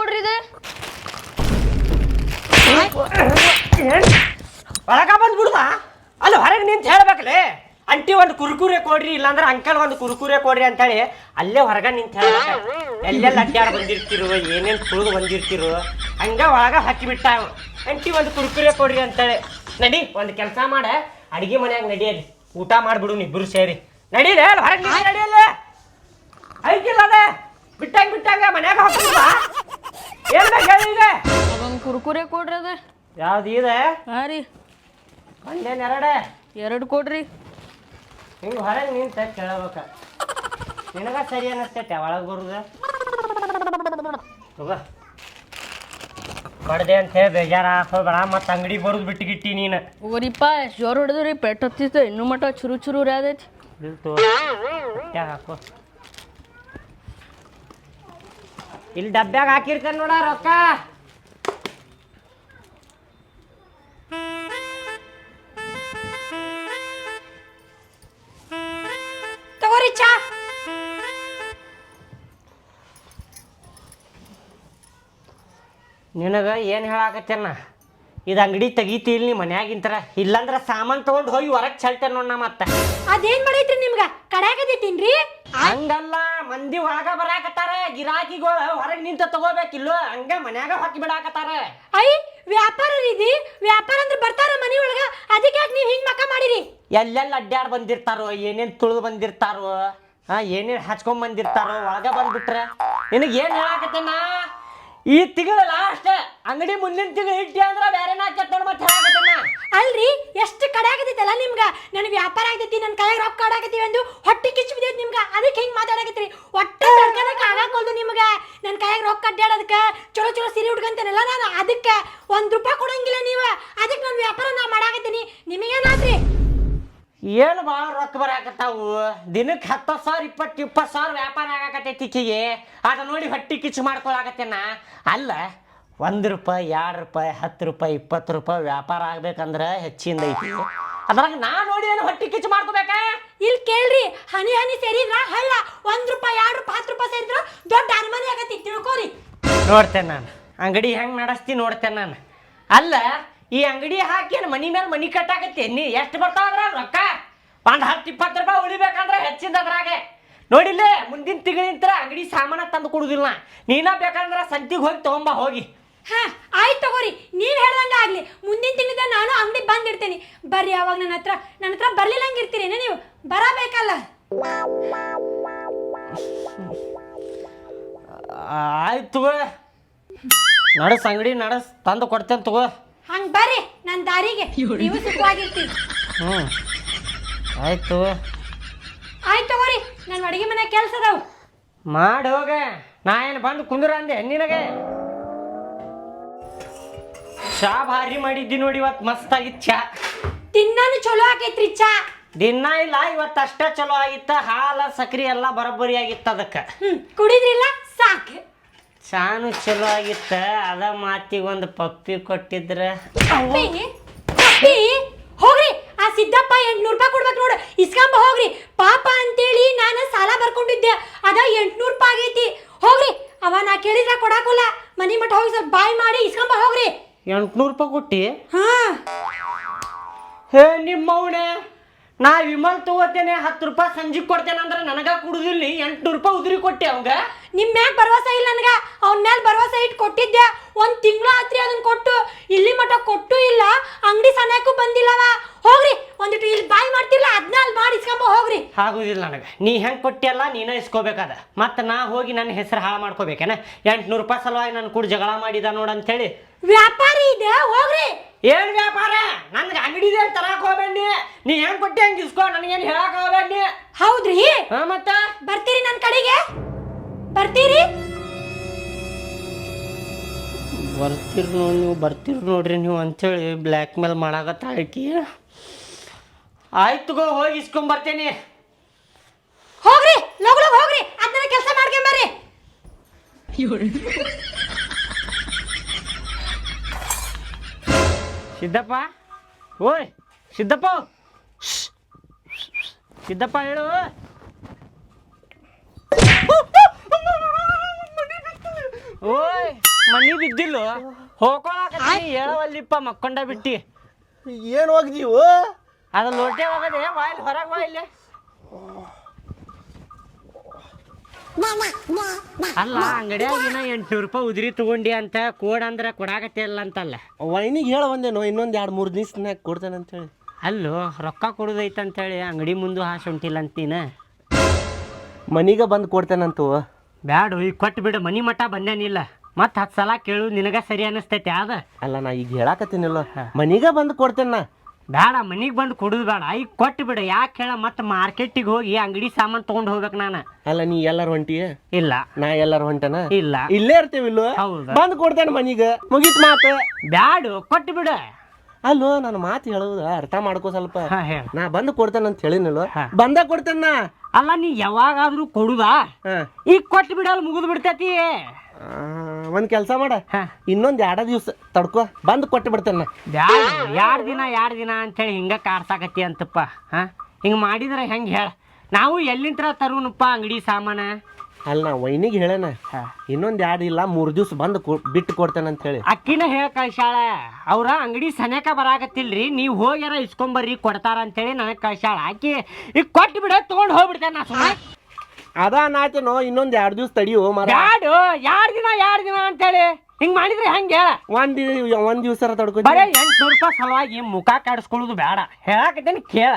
ಕೊಡ್ರಿ ಒಳಗ ಬಂದ್ ಬಿಡುದ? ಅಲ್ಲಿ, ಹೊರಗೆ ನಿಂತ ಹೇಳ್ಬೇಕಲ್ಲಿ ಅಂಟಿ ಒಂದು ಕುರ್ಕುರೆ ಕೊಡ್ರಿ, ಇಲ್ಲಾಂದ್ರೆ ಅಂಕಲ್ ಒಂದು ಕುರ್ಕುರೆ ಕೊಡ್ರಿ ಅಂತೇಳಿ ಅಲ್ಲೇ ಹೊರಗ ನಿಂತ ಹೇಳ್ಬೇಕ. ಎಲ್ಲೆಲ್ಲ ಅಡ್ಡಾಡ ಬಂದಿರ್ತಿರು, ಏನೇನ್ ತುಳಿದು ಬಂದಿರ್ತಿರು, ಹಂಗ ಒಳಗ ಹಾಕಿ ಬಿಟ್ಟ ಅವ. ಅಂಟಿ ಒಂದು ಕುರ್ಕುರೆ ಕೊಡ್ರಿ ಅಂತೇಳಿ. ನಡಿ, ಒಂದು ಕೆಲಸ ಮಾಡ. ಅಡಿಗೆ ಮನ್ಯಾಗ ನಡಿಯಲಿ. ಊಟ ಮಾಡ್ಬಿಡು ಇಬ್ರು ಸೇರಿ. ನಡೀಲಿ ಹೊರಗೆ ನಡಿಯಲ್ಲ ಐತಿಲ್ಲ ಅದ. ಬಿಟ್ಟಂಗ ಬಿಟ್ಟಂಗ ಮನ್ಯಾಗ ಏನ್ ಬೇಕು ಹೇಳಿ ಈಗ ಅದೊಂದು ಕುರ್ಕುರೆ ಕೊಡ್ರಿ ಅದ. ಯಾವ್ದು ಇದೆ? ಹಾಂ ರೀ. ಒಂದೇನ್ ಎರಡೇ? ಎರಡು ಕೊಡ್ರಿ. ಹಿಂಗೆ ಹೊರಗೆ ನಿಂತ ಕೇಳಬೇಕ. ನಿನಗ ಸರಿ ಅನ್ನಿಸ್ತೈತೆ ಒಳಗೆ ಬರುದ? ತಗೋ ಬಡ್ದೆ ಅಂತ ಹೇಳಿ ಬೇಜಾರ ಹಾಕೋಬೇಡ ಮತ್ತೆ ಅಂಗಡಿ ಬರುದು ಬಿಟ್ಟು ಗಿಟ್ಟಿ ನೀನು. ಓರಿಪ್ಪ ಜೋರ್ ಹೊಡೆದ್ರಿ ಪೆಟ್ ಹತ್ತಿತ್ತು ಇನ್ನೂ ಮಟ್ಟ ಚುರು ಚುರು ಇಲ್ತು ಹೊಟ್ಯಾಗ ಹಾಕೋ. ಇಲ್ಲಿ ಡಬ್ಬ್ಯಾಗ ಹಾಕಿರ್ತಾನೆ ನೋಡ ರೊಕ್ಕ. ತಗೋರಿ ಚಾ. ನಿನಗ ಏನು ಹೇಳಾಕತ್ತೇನ? ಇದು ಅಂಗಡಿ ತೆಗಿತೀಲ್ ನೀ ಮನ್ಯಾಗಿಂತರ. ಇಲ್ಲಂದ್ರ ಸಾಮಾನ್ ತಗೊಂಡ್ ಹೋಗಿ ಹೊರಗೆ ಚೆಲ್ತೇನೆ ನೋಡ್ ನಾ ಮತ್ತೆ. ಅದೇನ್ ಮಾಡೈತ್ರಿ ನಿಮ್ಗ? ಕಡ್ಯಾಕದಿತ್ತೀನ್ರಿ ಹಂಗಲ್ಲ ಮಂದಿ ಹೊರಗ ಬರಾಕತ್ತಾರ. ಗಿರಾಕಿಗಳು ಹೊರಗೆ ನಿಂತ ತಗೋಬೇಕಿಲ್ಲೋ ಹಂಗ ಮನ್ಯಾಗ ಹಾಕಿ ಬಿಡಾಕತ್ತಾರ. ಐ ವ್ಯಾಪಾರ ರೀತಿ ವ್ಯಾಪಾರ ಅಂದ್ರೆ ಬರ್ತಾರ ಮನಿ ಒಳಗ? ಅದಕ್ಕೆ ಯಾಕೆ ನೀವ್ ಹಿಂಗ್ ಮಕ್ಕ ಮಾಡಿರಿ? ಎಲ್ಲೆಲ್ಲ ಅಡ್ಡಾಡ್ ಬಂದಿರ್ತಾರೋ ಏನೇನ್ ತುಳಿದು ಬಂದಿರ್ತಾರೋ ಹಾ ಏನೇನ್ ಹಚ್ಕೊಂಡ್ ಬಂದಿರ್ತಾರೋ ಒಳಗ ಬಂದ್ಬಿಟ್ರೆ. ನಿನಗೆ ಏನ್ ಹೇಳಾಕತ್ತೇನ? ಈ ತಿಂಗಳ ಲಾಸ್ಟ್ ಅಂಗಡಿ ಮುಂದಿನ ತಿಂಗಳು ಇಟ್ಟಿ ಅಂದ್ರ ಬೇರೆ ನಾಕತ್ ನೋಡ್ ಮತ್ತೆ ಅಲ್ರಿ, ಎಷ್ಟು ಕಡ್ಯಾಕತೈತಲ್ಲ ನಿಮ್ಗ? ನನ್ ವ್ಯಾಪಾರ ಆಗತೈತಿ ನನ್ ಕೈಯಾಗ ರೊಕ್ಕ ಆಡಾಕತ್ತೀವಿ ಎಂದು ಹೊಟ್ಟೆ ಕಿಚ್ಚು ಬಿದ್ದೈತಿ ನಿಮ್ಗ. ಅದಕ್ಕೆ ಹಿಂಗ್ ಮಾತಾಡಕತ್ತೀರಿ? ಒಟ್ಟ ತಡ್ಕನಕ ಆಗಾಕೊಲ್ದು ನಿಮ್ಗ. ನನ್ ಕೈಯಾಗ ರೊಕ್ಕ ಅಡ್ಡಾಡೋದಕ್ಕ ಚಲೋ ಚಲೋ ಸೀರೆ ಉಟ್ಕಂತೇನಲ್ಲ ನಾನು ಅದಕ್ಕೆ? ಒಂದ್ ರೂಪಾಯಿ ಕೊಡಂಗಿಲ್ಲ ನೀವ. ಅದಕ್ಕೆ ನನ್ ವ್ಯಾಪಾರ ನಾ ಮಾಡಾಕತ್ತೀನಿ. ನಿಮಗೇನಾದ್ರಿ? ಏನು ಭಾಳ ರೊಕ್ಕ ಬರಾಕತ್ತಾವು. ದಿನಕ್ಕೆ ಹತ್ತು ಸಾವಿರ ಇಪ್ಪತ್ತು ಇಪ್ಪತ್ತು ಸಾವಿರ ವ್ಯಾಪಾರ ಆಗಾಕತ್ತೈತಿ ಈಕಿಗೆ. ಅದು ನೋಡಿ ಹೊಟ್ಟೆ ಕಿಚ್ಚು ಮಾಡ್ಕೊಳಕತ್ತೇನ. ಅಲ್ಲ ಒಂದು ರೂಪಾಯಿ ಎರಡು ರೂಪಾಯಿ ಹತ್ತು ರೂಪಾಯಿ ಇಪ್ಪತ್ತು ರೂಪಾಯಿ ವ್ಯಾಪಾರ ಆಗ್ಬೇಕಂದ್ರೆ ಹೆಚ್ಚಿಂದ ಐತಿ. ಅದ್ರಾಗ ನಾ ನೋಡಿ ಏನು ಹೊಟ್ಟೆ ಕಿಚ್ಚು ಮಾಡ್ಕೋಬೇಕಾ? ಇಲ್ಲಿ ಕೇಳ್ರಿ ಹನಿ ಹನಿ ಸೇರಿದ್ರ ಹಳ್ಳ. ಒಂದ್ ರೂಪಾಯಿ ಎರಡು ರೂಪಾಯಿ ಹತ್ತು ರೂಪಾಯಿ ಸೇರಿದ್ರ ದೊಡ್ಡ ಅರಮನೆ ಆಗತ್ತೆ. ತಿಳ್ಕೋರಿ. ನೋಡ್ತೇನೆ ನಾನು. ಅಂಗಡಿ ಹೆಂಗೆ ನಡೆಸ್ತೀನಿ ನೋಡ್ತೇನೆ ನಾನು. ಅಲ್ಲ ಈ ಅಂಗಡಿ ಹಾಕಿ ಏನ್ ಮನಿ ಮೇಲೆ ಮನಿ ಕಟ್ಟಾಕತ್ತಿ? ನೀ ಎಷ್ಟು ಬರ್ತಾವ ಅದ್ರಾಗ ರೊಕ್ಕ? ಒಂದು ಹತ್ತು ಇಪ್ಪತ್ತು ರೂಪಾಯಿ ಉಳಿಬೇಕಂದ್ರೆ ಹೆಚ್ಚಿಂದ ಅದ್ರಾಗೆ. ನೋಡಿಲ್ಲ ಮುಂದಿನ ತಿಂಗಳಿಂತ್ರ ಅಂಗಡಿ ಸಾಮಾನ ತಂದು ಕೊಡುದಿಲ್ಲ. ನೀನ ಬೇಕಂದ್ರೆ ಸಂತಿಗೆ ಹೋಗಿ ತಗೊಂಬ ಹೋಗಿ. ಹಾ ಆಯ್ತು ತಗೋರಿ. ನೀವ್ ಹೇಳ್ದಂಗ ಆಗ್ಲಿ. ಮುಂದಿನ ತಿಂಗಳಿಂದ ನಾನು ಅಂಗಡಿ ಬಂದಿರ್ತೇನೆ ಬರ್ರಿ ಯಾವಾಗ ನನ್ನ ಹತ್ರ ನನ್ನ ಹತ್ರ ಬರ್ಲಿಲ್ಲಂಗ ಇರ್ತೀರೇನ ನೀವು? ಬರಬೇಕಲ್ಲ. ಆಯ್ತು ತಗೋ. ನಡಸ್ ಅಂಗಡಿ ನಡಸ್. ತಂದು ಕೊಡ್ತೇನೆ ತಗೋ. ಹಂಗ ಬರ್ರಿ ನನ್ನ ದಾರಿಗೆ. ನೀವು ಸುಖವಾಗಿರ್ತೀವಿ ಹ್ಞೂ ಆಯ್ತು ಆಯ್ತು ತಗೋರಿ ನನ್ನ ಅಡಿಗೆ ಮನೆ ಕೆಲಸ ಅದಾವು. ಮಾಡಿ ಹೋಗ. ನಾ ಏನು ಬಂದು ಕುಂದ್ರ ಅಂದೆ ನಿನಗೆ? ಚಾ ಭಾರಿ ಮಾಡಿದ್ದಿ ನೋಡಿ ಇವತ್ತು ಮಸ್ತ್ ಆಗಿತ್ತು ಚಾ. ತಿನ್ನಾನು ಚಲೋ ಆಕೈತ್ರಿ ಚಾ. ದಿನ ಇಲ್ಲ ಇವತ್ತು ಅಷ್ಟೇ ಚಲೋ ಆಗಿತ್ತ. ಹಾಲ ಸಕ್ರಿ ಎಲ್ಲ ಬರೋಬ್ಬರಿ ಆಗಿತ್ತು ಅದಕ್ಕೆ. ಹ್ಮ್ ಕುಡಿದ್ರಿಲ್ಲ ಸಾಕ್. ಚಾನು ಚಲೋ ಆಗಿತ್ತ ಅದ ಮಾತಿಗೆ ಒಂದು ಪಪ್ಪಿ ಕೊಟ್ಟಿದ್ರ. ಅಪ್ಪಿ ಅಪ್ಪಿ ಹೋಗ್ರಿ ಆ ಸಿದ್ದಪ್ಪ ಎಂಟ್ನೂರು ರೂಪಾಯಿ ಕೊಡ್ಬೇಕು ನೋಡು. ಇಸ್ಕೊಂಬ ಹೋಗ್ರಿ. ಪಾಪ ಅಂತೇಳಿ ನಾನು ಸಾಲ ಬರ್ಕೊಂಡಿದ್ದೆ. ಅದ ಎಂಟ್ನೂರು ರೂಪಾಯಿ ಆಗೈತಿ. ಹೋಗ್ರಿ ಅವ ನಾ ಕೇಳಿದ್ರ ಕೊಡಾಕಲ್ಲ. ಮನಿ ಮಠ ಹೋಗಿ ಸ್ವಲ್ಪ ಬಾಯ್ ಮಾಡಿ ಇಸ್ಕೊಂಬ ಹೋಗ್ರಿ. ಎಂಟ್ನೂರು ರೂಪಾಯಿ ಕೊಟ್ಟಿ? ಹಾ. ಹೇ ನಿಮ್ಮವನೆ. ನಾ ವಿಮಲ್ ತಗೋತೇನೆ ಹತ್ತು ರೂಪಾಯಿ ಸಂಜೆ ಕೊಡ್ತೇನೆ ಅಂದ್ರೆ ನನಗ ಕುಡುದಿಲ್ಲ. ಎಂಟು ರೂಪಾಯಿ ಉದುರಿ ಕೊಟ್ಟೆ ಅವಂಗ. ನಿಮ್ ಮ್ಯಾಗ ಭರವಸೆ ಇಲ್ಲ ನನಗ. ಅವ್ನ ಮ್ಯಾಲ ಭರವಸೆ ಇಟ್ಟು ಕೊಟ್ಟಿದ್ದೆ. ಒಂದ್ ತಿಂಗಳು ಆತ್ರಿ ಅದನ್ನ ಕೊಟ್ಟು. ಇಲ್ಲಿ ಮಠ ಕೊಟ್ಟು ಇಲ್ಲ ಅಂಗಡಿ ಸನ್ಯಾಕು ಬಂದಿಲ್ಲವ. ಹೋಗ್ರಿ ಒಂದಿಟ್ಟು ಇಲ್ಲಿ ಬಾಯ್ ಮಾಡ್ತಿರ್ಲ ಅದ್ನ ಅಲ್ಲಿ ಮಾಡಿ ಇಸ್ಕೊಂಬ ಹೋಗ್ರಿ. ಆಗುದಿಲ್ಲ ನನಗೆ. ನೀ ಹೆಂಗ್ ಕೊಟ್ಟಿಯಲ್ಲ ನೀನ ಇಸ್ಕೋಬೇಕಾದ. ಮತ್ತ ನಾ ಹೋಗಿ ನನ್ನ ಹೆಸರು ಹಾಳು ಮಾಡ್ಕೋಬೇಕೇನ? ಎಂಟ್ನೂರು ರೂಪಾಯಿ ಸಲುವಾಗಿ ನಾನು ಕೂಡ ಜಗಳ ಮಾಡಿದ ನೋಡು ಅಂತೇಳಿ ವ್ಯಾಪಾರಿ ಇದೆ ಹೋಗ್ರಿ. ಏನ್ ವ್ಯಾಪಾರ? ನನ್ಗೆ ಅಂಗಡಿದೆ ತರಕ್ ಹೋಗ್ಬೇಡಿ. ನೀ ಏನ್ ಕೊಟ್ಟೆ ಹಂಗೆ ಇಸ್ಕೋ? ನನಗೇನು ಹೇಳಕ್ ಹೋಗ್ಬೇಡಿ. ಹೌದ್ರಿ? ಹಾ ಮತ್ತ? ಬರ್ತೀರಿ ನನ್ನ ಕಡೆಗೆ? ಬರ್ತೀರಿ? ಬರ್ತೀರಿ ನೋಡಿ ನೀವು ಬರ್ತೀರಿ ನೋಡ್ರಿ ನೀವು ಅಂತೇಳಿ ಬ್ಲ್ಯಾಕ್ ಮೇಲ್ ಮಾಡಾಕತ್ತ ಆಕಿ. ಆಯ್ತು ಗೋ ಹೋಗಿ ಇಸ್ಕೊಂಬರ್ತೇನೆ ಹೋಗ್ರಿ ಲಗು ಲಗು ಹೋಗ್ರಿ. ಅದನ್ನ ಕೆಲಸ ಮಾಡ್ಕೊಂಬರ್ರಿ ಸಿದ್ದಪ್ಪ? ಓಯ್ ಸಿದ್ದಪ್ಪ. ಸಿದ್ದಪ್ಪ ಹೇಳು. ಓಯ್ ಮನಿ ಬಿದ್ದಿಲ್ಲ ಹೋಗೋಣ ಹೇಳವಲ್ಲಿಪ್ಪ ಮಕ್ಕೊಂಡ ಬಿಟ್ಟಿ. ಏನು ಹೋಗಿದೀವು ಅದು ಲೋಟೆ ಹೋಗದೆ ವಾಯಿಲ್ ಹೊರಗೆ ವಾಯಿಲ್ ಅಲ್ಲ ಅಂಗಡಿಯಾಗ ಇನ್ನ ಎಂಟ್ನೂರು ರೂಪಾಯಿ ಉದ್ರಿ ತಗೊಂಡಿ ಅಂತ ಕೋಡ್ ಅಂದ್ರ ಕೊಡಾಕತ್ತಿಲ್ಲ ಅಂತಲ್ಲ. ವೈನಿಗೆ ಹೇಳ ಬಂದೇನೋ ಇನ್ನೊಂದು ಎರಡು ಮೂರು ದಿವ್ಸನಾಗ ಕೊಡ್ತೇನೆ ಅಂತೇಳಿ. ಅಲ್ಲೋ ರೊಕ್ಕ ಕೊಡೋದೈತೆ ಅಂತೇಳಿ ಅಂಗಡಿ ಮುಂದೆ ಹಾಸು ಹೊಂಟಿಲ್ಲ ಅಂತೀನ ಮನೆಗೆ ಮನಿಗೆ ಬಂದು ಕೊಡ್ತೇನಂತು? ಬ್ಯಾಡು ಈಗ ಕೊಟ್ಟು ಬಿಡು ಮನಿ ಮಠ ಬಂದೇನಿಲ್ಲ. ಮತ್ತೆ ಹತ್ತು ಸಲ ಕೇಳು ನಿನಗ ಸರಿ ಅನಿಸ್ತೈತೆ ಅದ ಅಲ್ಲ ನಾ ಈಗ ಹೇಳಾಕತ್ತೀನಿಲ್ಲ. ಮನಿಗೆ ಬಂದು ಕೊಡ್ತೇನೆ ನಾ. ಬೇಡ ಮನಿಗೆ ಬಂದು ಕೊಡುದು ಬೇಡ. ಐ ಕೊಟ್ಟು ಬಿಡು ಯಾಕೆ ಹೇಳ ಮತ್ತೆ ಮಾರ್ಕೆಟಿಗೆ ಹೋಗಿ ಅಂಗಡಿ ಸಾಮಾನು ತಗೊಂಡ್ ಹೋಗ್ಬೇಕು ನಾನು. ಅಲ್ಲ ನೀ ಎಲ್ಲಾರ ಹೊಂಟಿಯ? ಇಲ್ಲ. ನಾ ಎಲ್ಲಾರ ಹೊಂಟನ? ಇಲ್ಲ. ಇಲ್ಲೇ ಇರ್ತೇವಿ ಹೌದು. ಬಂದು ಕೊಡ್ತೇನೆ ಮನಿಗೆ. ಮುಗಿತ್ ಮಾತು. ಬ್ಯಾಡು ಕೊಟ್ಟು ಬಿಡು. ಅಲ್ಲೋ ನನ್ನ ಮಾತು ಹೇಳುದ ಅರ್ಥ ಮಾಡ್ಕೋ ಸ್ವಲ್ಪ. ಹಾ ಹೇಳ. ನಾ ಬಂದು ಕೊಡ್ತೇನೆ ಅಂತ ಹೇಳಿನಲ್ವ. ಬಂದ ಕೊಡ್ತೇನ ಅಲ್ಲ ನೀ ಯಾವಾಗಾದ್ರೂ ಕೊಡುದಾ. ಈಗ ಕೊಟ್ಟು ಬಿಡಲ್ಲ ಮುಗಿದು ಬಿಡ್ತೈತಿ. ಒಂದ್ ಕೆಲಸ ಮಾಡ. ಹಾ. ಇನ್ನೊಂದ್ ಎರಡ ದಿವ್ಸ ತಡ್ಕೋ. ಬಂದು ಕೊಟ್ಟು ಬಿಡ್ತೇನೆ. ಎರಡು ದಿನ ಎರಡು ದಿನ ಅಂತೇಳಿ ಹಿಂಗ ಕಾಡ್ಸಾಕತ್ತಿ ಅಂತಪ್ಪ. ಹಾಂ? ಹಿಂಗೆ ಮಾಡಿದ್ರೆ ಹೆಂಗೆ ಹೇಳ? ನಾವು ಎಲ್ಲಿಂತ್ರ ತರುನಪ್ಪ ಅಂಗಡಿ ಸಾಮಾನ? ಅಲ್ಲ ನಾ ವೈನಿಗೆ ಹೇಳೇನ. ಇನ್ನೊಂದ್ ಎರಡು ಇಲ್ಲ ಮೂರ್ ದಿವ್ಸ ಬಂದು ಬಿಟ್ಟು ಕೊಡ್ತೇನೆ ಅಂತ ಹೇಳಿ ಅಕ್ಕಿನ ಹೇಳ ಕಳ್ಸಾಳ ಅವ್ರ ಅಂಗಡಿ ಸನೇಕ ಬರಾಕತ್ತಿಲ್ರಿ ನೀವು ಹೋಗ್ಯಾರ ಇಸ್ಕೊಂಬರ್ರಿ ಕೊಡ್ತಾರ ಅಂತೇಳಿ ನನಗೆ ಕಳ್ಸಾಳ ಆಕಿ ಈಗ ಕೊಟ್ಟು ಬಿಡ ತೊಗೊಂಡು ಹೋಗ್ಬಿಡ್ತೇನೆ ನಾ ಸುಮ್ಮನೆ ಅದ ನಾಚನು ಇನ್ನೊಂದ್ ಎರಡ್ ದಿವ್ಸ ತಡಿಯೋ ಮರ. ಬ್ಯಾಡು ಎರಡು ದಿನ ಯಾರು ದಿನ ಅಂತೇಳಿ? ಹಿಂಗೆ ಮಾಡಿದ್ರೆ ಹೆಂಗೆ ಹೇಳ? ಒಂದ್ ಒಂದು ಒಂದ್ ದಿವ್ಸ ತಡ್ಕೊ ಬರೀ ಎಂಟ್ನೂರು ರೂಪಾಯಿ ಸಲುವಾಗಿ ಮುಖ ಕಾಡಿಸ್ಕೊಳ್ಳೋದು ಬೇಡ. ಹೇಳಕತ್ತೇನೆ ಕೇಳ.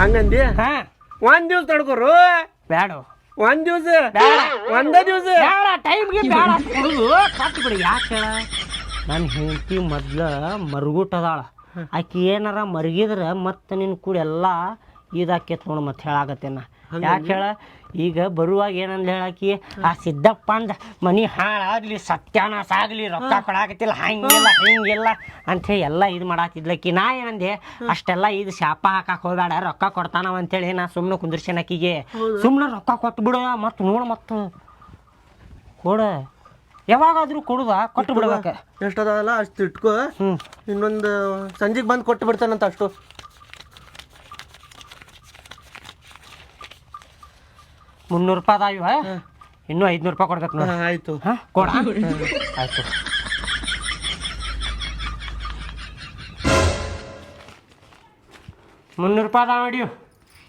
ಹಂಗಂದಿ? ಹಾ. ಒಂದ್ ದಿವ್ಸ ತಡ್ಕೊರು. ಬೇಡ ಒಂದ್ ದಿವ್ಸ. ಬೇಡ. ಒಂದ ದಿವ್ಸ. ಬೇಡ ಟೈಮ್ಗೆ ಬೇಡ ಅಂತ ಕೊಡುದು. ಕಟ್ಟು ಬಿಡು ಯಾಕೆ ಹೇಳ ನನ್ನ ಹೆಂಡತಿ ಮೊದ್ಲ ಮರುಗುಟ್ಟದಾಳ. ಆಕಿ ಏನಾರ ಮರುಗಿದ್ರ ಮತ್ತೆ ನಿನ್ನ ಕೂಡ ಎಲ್ಲ ಇದಾಕೈತ್ ನೋಡು ಮತ್ತೆ ಹೇಳಾಕತ್ತೇನ. ಯಾಕೆ ಹೇಳ? ಈಗ ಬರುವಾಗ ಏನಂದ್ ಹೇಳಾಕಿ ಆ ಸಿದ್ದಪ್ಪ ಅಂದ ಮನಿ ಹಾಳಾಗ್ಲಿ ಸತ್ಯಾನಾಶ ಆಗ್ಲಿ ರೊಕ್ಕ ಕೊಡಾಕತ್ತಿಲ್ಲ ಹಂಗಿಲ್ಲ ಹಿಂಗಿಲ್ಲ ಅಂಥೇಳಿ ಎಲ್ಲ ಇದು ಮಾಡಾತಿದ್ಲಕ್ಕಿ ನಾ ಏನಂದೆ ಅಷ್ಟೆಲ್ಲ ಇದು ಶಾಪ ಹಾಕಕ್ ಹೋಗ್ಬೇಡ ರೊಕ್ಕ ಕೊಡ್ತಾನವ ಅಂತೇಳಿ ನಾ ಸುಮ್ಮನೆ ಕುಂದ್ರಿಸೇನ ಆಕಿಗೆ ಸುಮ್ಮನೆ ರೊಕ್ಕ ಕೊಟ್ಟು ಬಿಡು ಮತ್ತೆ ನೋಡು ಮತ್ತು. ಕೊಡ. ಯಾವಾಗಾದ್ರೂ ಕೊಡುವ ಕೊಟ್ಟು ಬಿಡ್ಬೇಕು. ಎಷ್ಟದಲ್ಲ ಅಷ್ಟು ಇಟ್ಕೋ. ಇನ್ನೊಂದು ಸಂಜೆಗೆ ಬಂದು ಕೊಟ್ಟು ಬಿಡ್ತಾನಂತ ಅಷ್ಟು. ಮುನ್ನೂರು ರೂಪಾಯಿ ಅದಾವ ಇನ್ನೂ ಐದ್ನೂರು ರೂಪಾಯಿ ಕೊಡ್ಬೇಕು ನೋಡಿ. ಆಯ್ತು. ಹಾಂ ಕೊಡ. ಆಯ್ತು. ಮುನ್ನೂರು ರೂಪಾಯಿ ಅದಾವ ನೋಡಿ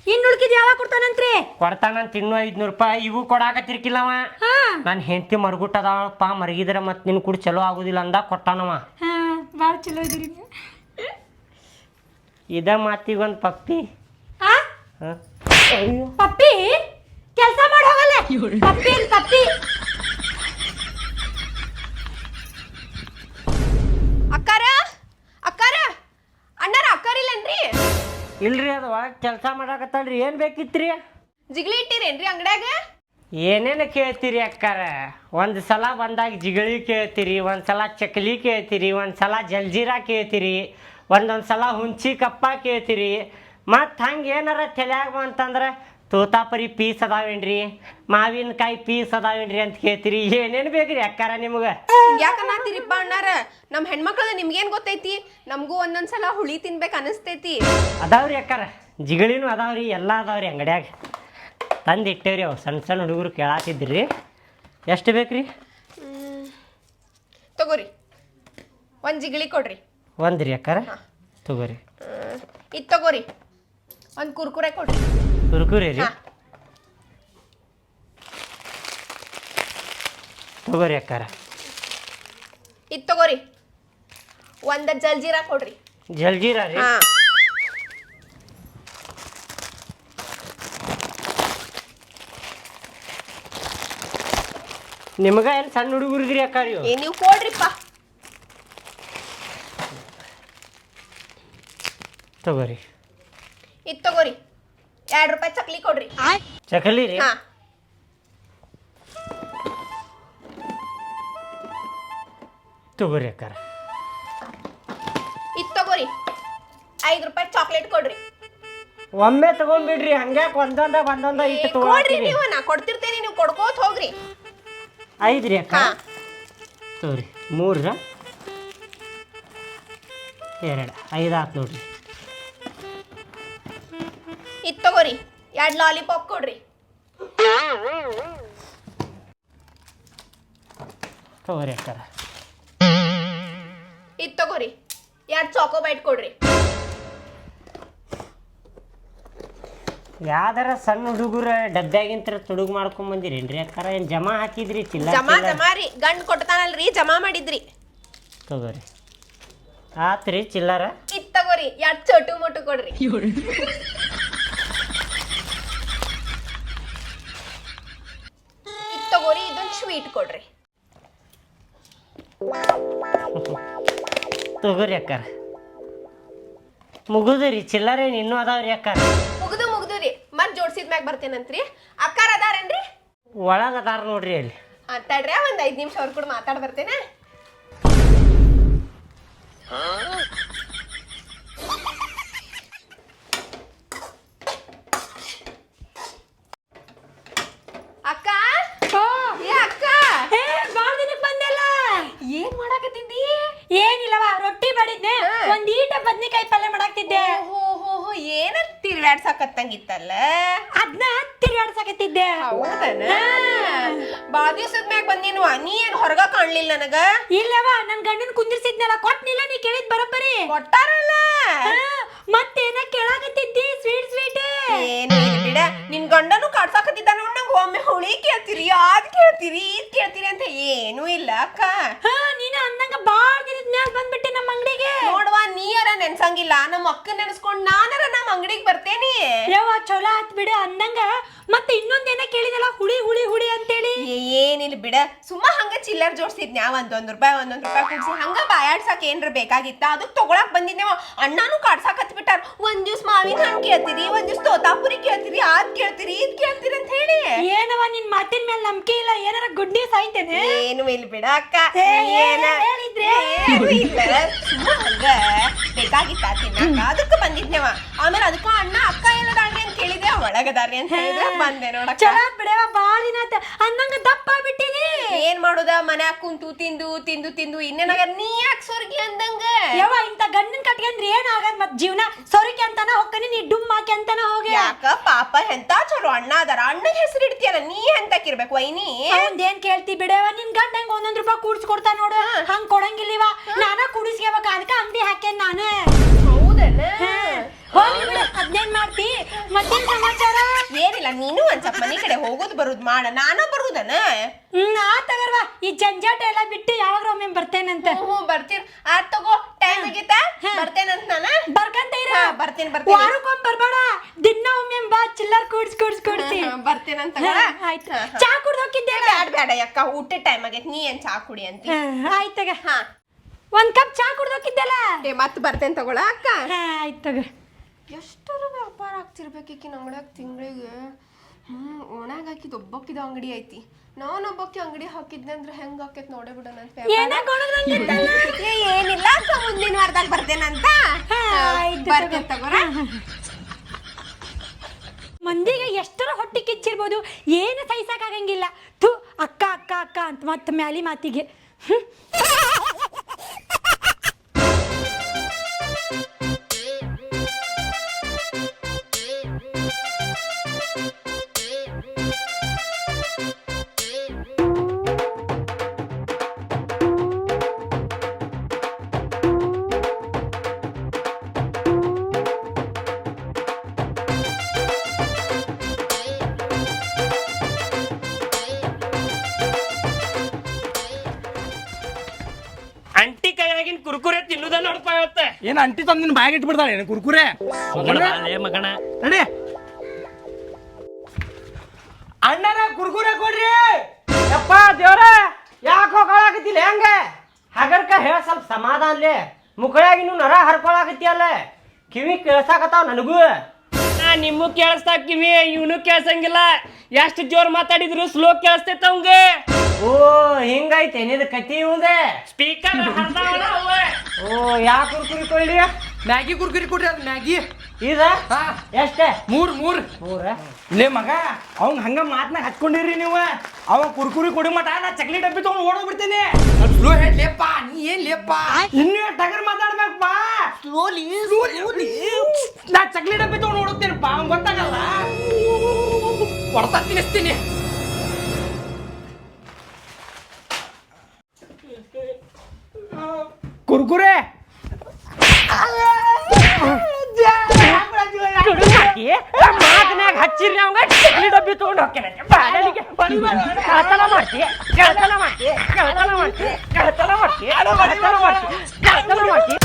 ಇನ್ನು ಉಳ್ಕಿದ್ ಯಾವಾಗ ಕೊಡ್ತಾನಂತ್ರಿ? ಕೊಡ್ತಾನಂತ ಇನ್ನೂ ಐದ್ನೂರು ರೂಪಾಯಿ. ಇವು ಕೊಡಾಕತ್ತಿರ್ಕಿಲ್ಲವ ಹಾ. ನಾನು ಹೆಂಡತಿ ಮರ್ಗುಟ್ ಅದಾವಪ್ಪ ಮರಗಿದ್ರೆ ಮತ್ತೆ ನಿನ್ ಕೂಡ ಚಲೋ ಆಗುದಿಲ್ಲ ಅಂದ ಕೊಟ್ಟಾನವ ಹಾ ಭಾಳ ಚಲೋ ಇದೀರಿ ಇದ ಮಾತಿಗೊಂದು ಪಪ್ಪಿ. ಪಪ್ಪಿ? ಪಪ್ಪಿ ಏನ್ ಪಪ್ಪಿ ಅಕ್ಕಾರ? ಅಕ್ಕಾರ? ಅಣ್ಣಾರ ಇಲ್ರಿ ಅದು ಒಳಗೆ ಕೆಲಸ ಮಾಡಾಕತ್ತಲ್ರಿ. ಏನು ಬೇಕಿತ್ರಿ? ಜಿಗ್ಲಿ ಇಟ್ಟಿರೇನ್ರಿ ಅಂಗಡ್ಯಾಗ? ಏನೇನು ಕೇಳ್ತೀರಿ ಅಕ್ಕಾರ? ಒಂದು ಸಲ ಬಂದಾಗ ಜಿಗಳಿ ಕೇಳ್ತೀರಿ ಒಂದು ಸಲ ಚಕ್ಲಿ ಕೇಳ್ತೀರಿ ಒಂದು ಸಲ ಜಲ್ಜೀರಾ ಕೇಳ್ತೀರಿ ಒಂದೊಂದು ಸಲ ಹುಂಚಿ ಕಪ್ಪ ಕೇಳ್ತೀರಿ. ಮತ್ತು ಹಂಗೆ ಏನಾರ ತಲೆಯಾಗ ಅಂತಂದ್ರೆ ತೋತಾಪರಿ ಪೀಸ್ ಅದಾವೇನ್ರಿ? ಮಾವಿನಕಾಯಿ ಪೀಸ್ ಅದಾವೇನ್ರಿ ಅಂತ ಕೇಳ್ತೀರಿ. ಏನೇನು ಬೇಕ್ರಿ ಅಕ್ಕಾರ ನಿಮ್ಗೆ? ಯಾಕನ್ನತ್ತೀರಿಪ್ಪ ಅಣ್ಣಾರ? ನಮ್ಮ ಹೆಣ್ಮಕ್ಳದ ನಿಮ್ಗೇನ್ ಗೊತ್ತೈತಿ? ನಮಗೂ ಒಂದೊಂದ್ಸಲ ಹುಳಿ ತಿನ್ಬೇಕು ಅನಿಸ್ತೈತಿ. ಅದಾವ್ರಿ ಅಕ್ಕಾರ. ಜಿಗಳಿನೂ ಅದಾವ್ರಿ ಎಲ್ಲ ಅದಾವ್ರಿ ಅಂಗಡ್ಯಾಗ. ತಂದು ಇಟ್ಟೇವ್ರಿ ಅವು. ಸಣ್ಣ ಸಣ್ಣ ಹುಡುಗರು ಕೇಳಾತಿದ್ರಿ ಎಷ್ಟು ಬೇಕ್ರಿ? ತಗೋರಿ. ಒಂದ್ ಜಿಗಳಿ ಕೊಡ್ರಿ. ಒಂದು ರೀ ಅಕ್ಕಾರ ತಗೋರಿ. ಇದು ತಗೋರಿ. ಒಂದ್ ಕುರ್ಕುರೆ ಕೊಡ್ರಿ ಕುರ್ಕುರಿ ರೀ ಹಾ. ತಗೋರಿ ಅಕ್ಕಾರ. ಇದು ತಗೋರಿ. ಒಂದ ಜಲ್ಜೀರಾ ಕೊಡ್ರಿ. ಜಲ್ಜೀರಾ ರೀ? ಹಾ. ನಿಮಗ ಏನು ಸಣ್ಣ ಹುಡುಗರಿದ್ರಿ ಅಕ್ಕಾರ ಇವು? ಏ ನೀವು ಕೊಡ್ರಿಪ್ಪ. ತಗೋರಿ. ಇದು ತಗೋರಿ. ಎರಡು ರೂಪಾಯಿ ಚಕ್ಲಿ ಕೊಡ್ರಿ. ಚಕಲಿ ರೀ? ಹಾ. ತಗೋರಿ ಅಕ್ಕಾರ. ಇದು ತಗೋರಿ. ಐದು ರೂಪಾಯಿ ಚಾಕ್ಲೇಟ್ ಕೊಡ್ರಿ. ಒಮ್ಮೆ ತಗೊಂಡ್ಬಿಡ್ರಿ ಹಂಗ್ಯಾಕ್ ಒಂದೊಂದ ಒಂದೊಂದ ಇಟ್ಟು ಕೊಡ್ರಿ ನೀವು ನಾ ಕೊಡ್ತಿರ್ತೇನೆ ನೀವು ಕೊಡ್ಕೋತ ಹೋಗ್ರಿ. ಐದು ರೀ ಅಕ್ಕ ಹಾ. ತಗೋರಿ ಮೂರ ಎರಡು ಐದು ಆತು ನೋಡ್ರಿ. ಎರಡು ಲಾಲಿಪಾಪ್ ಕೊಡ್ರಿ. ತಗೋರಿ ಅಕ್ಕಾರ. ಇದ್ ತಗೋರಿ. ಎರಡು ಚಾಕೋ ಬೈಟ್ ಕೊಡ್ರಿ. ಯಾವ್ದಾರ ಸಣ್ಣ ಹುಡುಗರ ಡಬ್ಬ್ಯಾಗಿಂತ ತುಡುಗು ಮಾಡ್ಕೊಂಡ್ ಬಂದಿರೇನ್ರಿ ಅಕ್ಕಾರ? ಏನ್ ಜಮಾ ಹಾಕಿದ್ರಿ ಚಿಲ್ಲ ಜಮಾ ಜಮಾ ರೀ. ಗಂಡ್ ಕೊಡ್ತಾನಲ್ರಿ ಜಮಾ ಮಾಡಿದ್ರಿ. ತಗೋರಿ. ಆತ್ರಿ ಚಿಲ್ಲರ? ಇದ್ ತಗೋರಿ. ಎರಡ್ ಚೋಟು ಮೊಟು ಕೊಡ್ರಿ ಇದ್ ತಗೋರಿ ಇದೊಂದ್ ಸ್ವೀಟ್ ಕೊಡ್ರಿ ತಗೋರಿ ಅಕ್ಕಾರ. ಮುಗುದ್ರಿ ಚಿಲ್ಲರ ಏನ್ ಇನ್ನೂ ಅದಾವ್ರಿ ಅಕ್ಕಾರ. ಮುಗ್ದು ಮುಗ್ದು ರೀ. ಮತ್ ಜೋಡ್ಸಿದ ಮ್ಯಾಗ ಬರ್ತೇನಂತ್ರಿ. ಅಕ್ಕಾರ ಅದಾರೇನ್ರಿ? ಒಳಗ ಅದಾರ ನೋಡ್ರಿ ಅಲ್ಲಿ. ಅಂತಡ್ರಿ ಒಂದ್ ಐದ್ ನಿಮಿಷ ಅವ್ರ ಕೂಡ ಮಾತಾಡ್ ಬರ್ತೇನೆ ಅಕ್ಕ ಏ ಅಕ್ಕ ಏ ಬಾಳ ದಿನಕ್ ಬಂದಲ್ಲ ಏನ್ ಮಾಡಾಕತ್ತಿದ್ದಿ ಏನಿಲ್ಲವ ರೊಟ್ಟಿ ಮಾಡಿದ್ನೆ ಒಂದ್ ಈಟ ಬದ್ನಿಕಾಯಿ ಪಲ್ಯ ಮಾಡಾಕ್ತಿದ್ದೆ. ಹೋ ಹೋ ಹೋ ಏನ ತಿರ್ಗಾಡ್ಸಾಕತ್ತಂಗಿತ್ತಲ್ಲ ಅದನ್ನ ತಿರ್ಗಾಡ್ಸಾಕತ್ತಿದ್ದೆ ಹೌದನ ಬಾ ದಿವ್ಸದ ಮ್ಯಾಗ ಬಂದಿನು ನೀ ಏನ್ ಹೊರಗ ಕಾಣ್ಲಿಲ್ಲ ನನಗ? ಇಲ್ಲವ ನನ್ ಗಂಡನ್ ಕುಂದಿರ್ಸಿದ್ನಲ್ಲ ಕೊಟ್ನಿಲ್ಲ ನೀ ಕೇಳಿದ್ ಬರೋಬ್ಬರಿ. ಕೊಟ್ಟಾರಲ್ಲ? ಮತ್ತೇನ ಕೇಳಾಕತ್ತಿದ್ದಿ ಸ್ವೀಟ್ ಸ್ವೀಟ್. ಏನು ಇಲ್ಲ ಬಿಡ ನಿನ್ ಗಂಡನು ಕಾಡ್ಸಾಕತ್ತಿದ್ದ ನೋಡ್ ನಂಗೆ ಒಮ್ಮೆ ಹುಳಿ ಕೇಳ್ತೀರಿ ಅದ್ ಕೇಳ್ತೀರಿ ಇದ್ ಕೇಳ್ತೀರಿ ಅಂತ ಏನೂ ಇಲ್ಲ ಅಕ್ಕ. ಹಾ ನೀನ ಅಂದಂಗ ಬಾಳ್ ದಿನದ ಮ್ಯಾಲ ಬಂದ್ಬಿಟ್ಟೆ ನೆನ್ಸಂಗಿಲ್ಲ ನಮ್ಮ ಅಕ್ಕ ನೆನೆಸ್ಕೊಂಡು ನಾನರ ನಮ್ಮ ಅಂಗಡಿಗೆ ಬರ್ತೇನಿ. ಯವ್ವ ಚಲೋ ಆತ್ ಬಿಡ ಅಂದಂಗ ಮತ್ತೆ ಇನ್ನೊಂದೇನ ಕೇಳಿದಲ್ಲ? ಹುಳಿ ಹುಳಿ ಹುಳಿ ಅಂತೇಳಿ. ಏನಿಲ್ಲ ಬಿಡ. ಸುಮ್ಮ ಹಂಗ ಚಿಲ್ಲರ್ ಜೋಡ್ಸಿದ್ನ್ಯಾ ಒಂದೊಂದ್ ರೂಪಾಯಿ ಒಂದೊಂದ್ ರೂಪಾಯಿ ಕೊಡ್ಸಿ. ಹಂಗ ಬಾಯಾಡ್ಸಕ್ ಏನ್ರ ಬೇಕಾಗಿತ್ತ? ಅದು ತಗೊಳಕ್ ಬಂದಿದ್ದೇವ ಅಣ್ಣಾನು ಕಾಡ್ಸಾಕ್ ಹತ್ಬಿಟ್ಟಾರ. ಒಂದ್ ದಿವ್ಸ ಮಾವಿನ ಹಣ್ಣು ಕೇಳ್ತೀರಿ ಒಂದ್ ದಿವ್ಸ ತೋತಾಪುರಿ ಕೇಳ್ತೀರಿ ಅದ್ ಕೇಳ್ತೀರಿ ಇದ್ ಕೇಳ್ತೀರಿ ಅಂತ ಹೇಳಿ. ಏನವ ನಿನ್ ಮಾತಿನ ಮೇಲೆ ನಂಬಿಕೆ ಇಲ್ಲ? ಏನಾರ ಗುಡ್ ನ್ಯೂಸ್ ಆಯ್ತೇನೆ? ಏನು ಇಲ್ಲ ಬಿಡ ಅಕ್ಕ. ಏನ ಹೇಳಿದ್ರೆ? ಏನು ಇಲ್ಲ. ಸುಮ್ಮ ಹಂಗ. ಬೇಕಾಗಿತ್ತ ತಿನ್ನಕ ಅದಕ್ಕ ಬಂದಿದ್ನೇವ ಆಮೇಲೆ ಅದಕ್ಕೂ ಅಣ್ಣ ಅಕ್ಕ ಎಲ್ಲದಾಡ್ರಿ ಅಂತ ಕೇಳಿದೆ ಒಳಗದಾರ್ರಿ ಅಂತ ಹೇಳಿದ್ರೆ ಬಂದೆ ನೋಡಕ್ಕ. ಚಲೋ ಬಿಡವ ಬಾಳ ಅನ್ನಂಗ ದಪ್ಪ ಆಗ್ಬಿಟ್ಟಿದಿ. ಏನ್ ಮಾಡೋದ? ಮನ್ಯಾಗ ಕುಂತು ತಿಂದು ತಿಂದು ತಿಂದು ಇನ್ನೇನಾಗ ನೀ ಯಾಕೆ ಸೊರ್ಗಿ ಅಂದಂಗ? ಯವ್ವ ಇಂತ ಗಂಡನ್ ಕಟ್ಕೊಂಡ್ರಿ ಏನ್ ಆಗದ್ ಮತ್ ಜೀವನ? ಸೊರಿಕೆ ಅಂತಾನ ಹೋಗ್ತಾನೆ ನೀ ಡುಮ್ ಹಾಕಿ ಅಂತಾನ ಹೋಗಿ. ಯಾಕ ಪಾಪ ಎಂತ ಚಲೋ ಅಣ್ಣ ಅದಾರ? ಅಣ್ಣನ ಹೆಸರು ಇಡ್ತೀಯಲ್ಲ ನೀ ಎಂತಕ್ಕಿರ್ಬೇಕು ವೈನಿ? ಅವಂದೇನ್ ಕೇಳ್ತಿ ಬಿಡವ ನಿನ್ ಗಂಡಂಗ್ ಒಂದೊಂದ್ ರೂಪಾಯಿ ಕೂಡ್ಸ್ ಕೊಡ್ತಾ ನೋಡು. ಹಂಗ್ ಅದ್ನೇನ್ ಮಾಡ್ತಿ. ಮತ್ತೇನ್ ಸಮಾಚಾರ? ಏನಿಲ್ಲ ನೀನು ಒಂದ್ ಸ್ವಲ್ಪ ಮನೆ ಕಡೆ ಹೋಗೋದು ಬರೋದು ಮಾಡ. ನಾನ ಬರುದನ? ಹ್ಮ್ ಆ ತಗರ್ವಾ ಈ ಜಂಜಾಟ ಎಲ್ಲ ಬಿಟ್ಟು ಯಾವಾಗ ಒಮ್ಮೆ ಬರ್ತೇನಂತ? ಹ್ಞೂ ಬರ್ತೀರ ಆ ತಗೋ ಟೈಮ್ ಆಗಿತ್ತ ಬರ್ತೇನಂತ ನಾನ? ಬರ್ಕಂತ ಇರ. ಬರ್ತೀನಿ, ಬರ್ತೀನಿ. ವಾರಕ್ಕೊಮ್ಮೆ ಬರ್ಬೇಡ. ದಿನ ಒಮ್ಮೆ ಬಾ ಚಿಲ್ಲರ್ ಕೂಡ್ಸ್ ಕೂಡ್ಸ್ ಕೂಡ್ಸಿ. ಬರ್ತೇನಂತ ಆಯ್ತು. ಚಾ ಕುಡ್ದು ಹೋಗಿದ್ದೆ ಬ್ಯಾಡ ಬ್ಯಾಡ ಯಕ್ಕ ಊಟ ಟೈಮ್ ಆಗೈತಿ. ನೀ ಏನ್ ಚಾ ಕುಡಿ ಅಂತ? ಆಯ್ತಗ ಹಾ. ಒಂದ್ ಕಪ್ ಚಾ ಕುಡ್ದು ಹೋಗಿದ್ದಲ್ಲ ಏ ಮತ್ ಬರ್ತೇನೆ ತಗೊಳ ಅಕ್ಕ? ಆಯ್ತಗ ಎಷ್ಟರ ವ್ಯಾಪಾರ ಆಗ್ತಿರ್ಬೇಕೀಕಿ ಅಂಗಡಿಯಾಗ ತಿಂಗಳಿಗೆ? ಹ್ಞೂ ಒಣಗ ಹಾಕಿದ್ ಒಬ್ಬಕ್ಕಿದ ಅಂಗಡಿ ಐತಿ. ನಾನು ಒಬ್ಬಕ್ಕೆ ಅಂಗಡಿ ಹಾಕಿದ್ನೆ ಅಂದ್ರೆ ಹೆಂಗ್ ಹಾಕೈತ್ ನೋಡೇ ಬಿಡೋಣ ನನ್ ಏನಿಲ್ಲ ಅಕ್ಕ ಮುಂದಿನ ವಾರದಾಗ ಬರ್ತೇನಂತ ಬರ್ತೇನೆ ತಗೋರ. ಮಂದಿಗೆ ಎಷ್ಟರ ಹೊಟ್ಟೆ ಕಿಚ್ಚಿರ್ಬೋದು? ಏನು ಸಹಿಸಕ್ಕಾಗಂಗಿಲ್ಲ. ಥು ಅಕ್ಕ ಅಕ್ಕ ಅಕ್ಕ ಅಂತ ಮತ್ತೆ ಮ್ಯಾಲಿ ಮಾತಿಗೆ. ಕುರ್ಕುರೆ ತಿನ್ನುದ ನೋಡಪ್ಪ ಇವತ್ತೆ. ಏನ್ ಅಂಟಿ ತಂದ್ ನಿನ್ ಬಾಯಾಗ ಇಟ್ಬಿಡ್ತಾಳೆ ಏನು ಕುರ್ಕುರೆ? ಮಗಣ ನಡಿ. ಅಣ್ಣನ ಕುರ್ಕುರೆ ಕೊಡ್ರಿ. ಯಪ್ಪ ದೇವ್ರ ಯಾಕೆ ಹೋಗಾಕತ್ತಿಲ್ಲ ಹೆಂಗೆ? ಹಗರ್ಕ ಹೇಳ ಸ್ವಲ್ಪ ಸಮಾಧಾನ ಲೇ. ಸಮಾಧಾನ್ಲೆ ಮುಖಳಾಗಿನ್ನು ನರ ಹರ್ಕೊಳಕತ್ತಿಯಲ್ಲ. ಕಿವಿ ಕೇಳ್ಸಾಕತ್ತಾವ ನನಗೂ. ನಿಮ್ಮ ಕೇಳಿಸ್ತಾ ಕಿವಿ ಇವನು ಕೇಳ್ಸಂಗಿಲ್ಲ. ಎಷ್ಟು ಜೋರ್ ಮಾತಾಡಿದ್ರು ಸ್ಲೋ ಕೇಳಿಸ್ತೈತ ಅವಂಗ. ಹಿಂಗೈತೆ ನಿದ ಕತಿ ಇವಂದೆ ಸ್ಪೀಕರ್ ಓ ಯಾ ಕುರ್ಕುರಿ ಕೊಳ್ಳಿ ಮ್ಯಾಗಿ ಕುರ್ಕುರಿ ಕೊಡ್ರಿ ಅದು ಮ್ಯಾಗಿ. ಇದ? ಎಷ್ಟ ಎಷ್ಟೇ? ಮೂರ್ ಮೂರ್. ಮೂರ? ಲೇ ಮಗ ಅವ್ನ್ ಹಂಗ ಮಾತ್ನಾಗ ಹಚ್ಕೊಂಡಿರಿ ನೀವು. ಅವ ಕುರ್ಕುರಿ ಕೊಡಿ ಮಟ ನಾ ಚಕ್ಲಿ ಡಬ್ಬಿ ತಗೊಂಡು ಓಡೋಗ್ ಬಿಡ್ತೀನಿ ಸ್ಲೋ ಹೇಳಿ ಲೇಪ್ಪ ನೀ ಏನ್ ಲೇಪ್ಪ? ಇನ್ನು ಟಗರ್ ಮಾತಾಡ್ಬೇಕಪ್ಪ? ಸ್ಲೋಲಿ ಸ್ಲೋಲಿ ನಾ ಚಕ್ಲಿ ಡಬ್ಬಿ ತಗೊಂಡು ಓಡುತ್ತೇನಪ್ಪ ಅವ್ನ್ ಗೊತ್ತಾಗಲ್ಲ. ಕೊಡ್ತಾ ತಿನ್ನಿಸ್ತೀನಿ. ಕುರ್ಕುರಿ ಕುರ್ಕುರೆ ಮಾತನ್ಯಾಗ ಹಚ್ಚಿರಿ ಅವಂಗ ಚಕ್ಲಿ ಡಬ್ಬಿ ಮಾಡ್ತಿ ಕಳತನ ಮಾಡ್ತಿ ಕಳ್ತನ ಮಾಡ್ತಿ ಕಳ್ತನ ಮಾಡ್ತಿ ಕಳ್ತನ ಮಾಡ್ತಿ.